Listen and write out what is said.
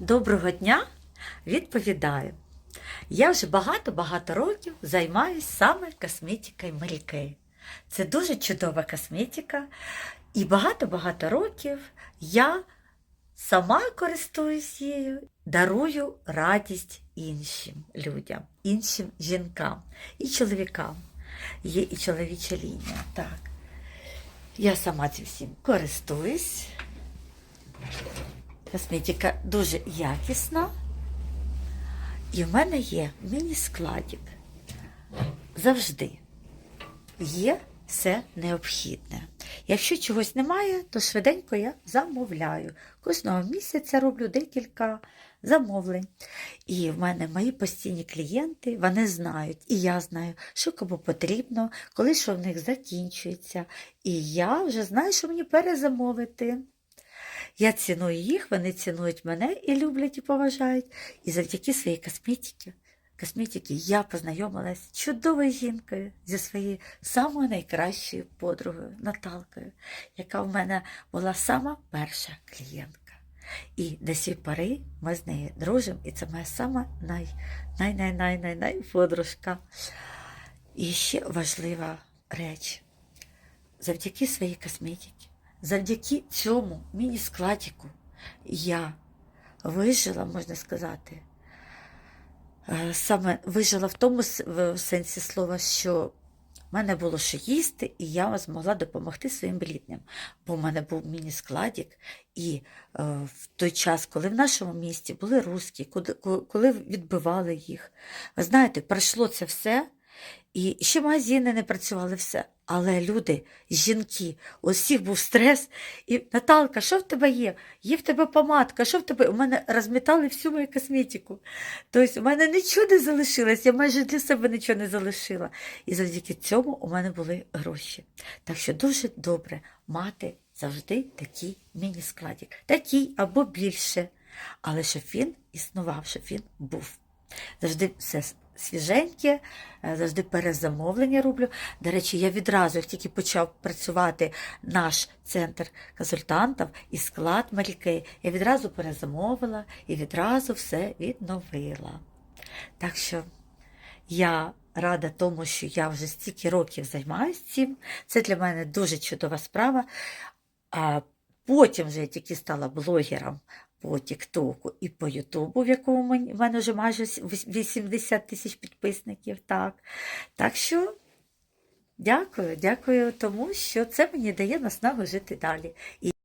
Доброго дня! Відповідаю. Я вже багато-багато років займаюся саме косметикою Mary Це дуже чудова косметика, і багато-багато років я сама користуюсь її, дарую радість іншим людям, іншим жінкам і чоловікам. Є і чоловіча лінія. Так. Я сама цим всім користуюсь. Косметика дуже якісна. І в мене є міні-складик. Завжди є все необхідне. Якщо чогось немає, то швиденько я замовляю. Кожного місяця роблю декілька замовлень. І в мене мої постійні клієнти, вони знають, і я знаю, що кому потрібно, коли що в них закінчується. І я вже знаю, що мені перезамовити. Я ціную їх, вони цінують мене і люблять і поважають. І завдяки своїй косметики, косметики я познайомилась з чудовою жінкою зі своєю самою найкращою подругою Наталкою, яка в мене була сама перша клієнтка. І до сих пори ми з нею дружимо, і це моя сама най, най, най, най, най, най подружка. І ще важлива реч. Завдяки своїй косметиці, завдяки цьому міні-складіку я вижила, можна сказати, е, саме вижила в тому сенсі слова, що в мене було що їсти, і я змогла допомогти своїм рідним. Бо в мене був міні-складік, і е, в той час, коли в нашому місті були русські, коли відбивали їх, ви знаєте, пройшло це все. І ще магазини не працювали все. Але люди, жінки, у всіх був стрес. І Наталка, що в тебе є? Є в тебе помадка, що в тебе? У мене розмітали всю мою косметику. Тобто у мене нічого не залишилось, я майже для себе нічого не залишила. І завдяки цьому у мене були гроші. Так що дуже добре мати завжди такий міні-складик. Такий або більше. Але щоб він існував, щоб він був. Завжди все свіженьке, е, завжди перезамовлення роблю. До речі, я відразу, як тільки почав працювати наш центр консультантів і склад Марікей, я відразу перезамовила і відразу все відновила. Так що я рада тому, що я вже стільки років займаюся цим. Це для мене дуже чудова справа. Потім вже я тільки стала блогером по Тіктоку і по Ютубу, в якому в мене вже майже 80 тисяч підписників. Так. так що дякую, дякую тому, що це мені дає наснагу жити далі.